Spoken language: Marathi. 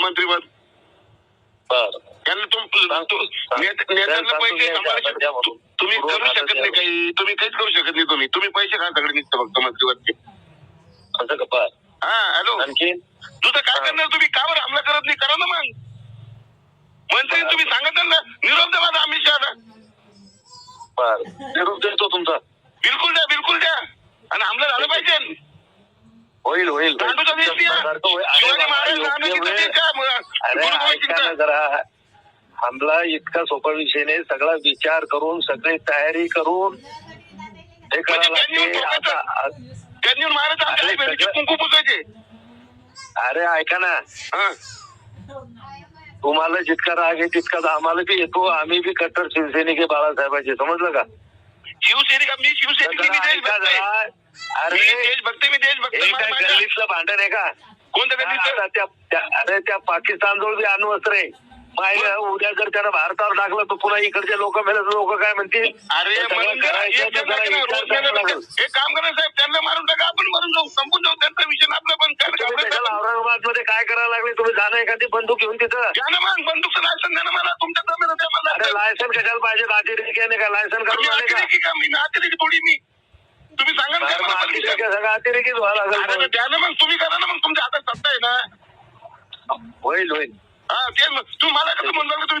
मंत्रीपद? बर. त्यांना पैसे तुम्ही करू शकत नाही काही. तुम्ही काहीच करू शकत नाही तुम्ही. तुम्ही पैसे खा सगळे निघतं फक्त असं का? हा हॅलो. आणखी? तुझं काय करणार? तुम्ही का बरं हमला करत नाही? करा ना मग. मंत्री तुम्ही सांगत ना? निरोप द्या माझा अमित शहाला. बर. निरोप देतो तुमचा. बिलकुल द्या बिलकुल द्या. आणि हमला झालं पाहिजे. होईल होईल दांडूचा देश द्या सारखं होईल. शिवाजी महाराज गुरु सिंगचा? जरा हमला इतका सोपा विषय नाही सगळा विचार करून सगळी तयारी करून हे त्यांनी महाराज कुंकू पुसायचे. अरे ऐका ना. तुम्हाला जितका राग आहे तितकाच आम्हाला बी येतो. आम्ही बी कट्टर शिवसैनिक आहे बाळासाहेबांचे. समजलं का? शिवसैनिक मी शिवसैनिक हे काय गल्लीतलं भांडण आहे का? कोणतं गल्लीचं आता त्या त्या- अरे त्या पाकिस्तान जवळ बी अण्वस्त्र आहे. माहिती आहे, उद्या जर त्यानं भारतावर टाकलं तर पुन्हा इकडचे लोक मेले लोक काय म्हणतील? अरे सगळं म्हणून करायचं एक तर जरा विचार रोज लागेल. काम करा साहेब त्यांना मारून टाका आपण मरून जाऊ संपून जाऊ त्यांचा विषय आपला पण काय तुम्ही? औरंगाबादमध्ये काय करायला लागले? तुम्ही जाणं एखादी बंदूक घेऊन तिथं? द्या ना मग बंदूकचं लायसन द्या ना मला तुमच्या जमिनीत द्या मला अरे लायसन कशाला पाहिजे? अतिरेकी आहे का? लायसन मी आले का? मी थोडी मी. तुम्ही सांगा ना मला विषय. सगळं अतिरेकीच व्हायला अरे लागेल मग द्या ना मग तुम्ही करा ना मग तुमच्या हातात सत्ता आहे ना. होईल होईल. हा ते मग तू मला कसं म्हणलं तुम्ही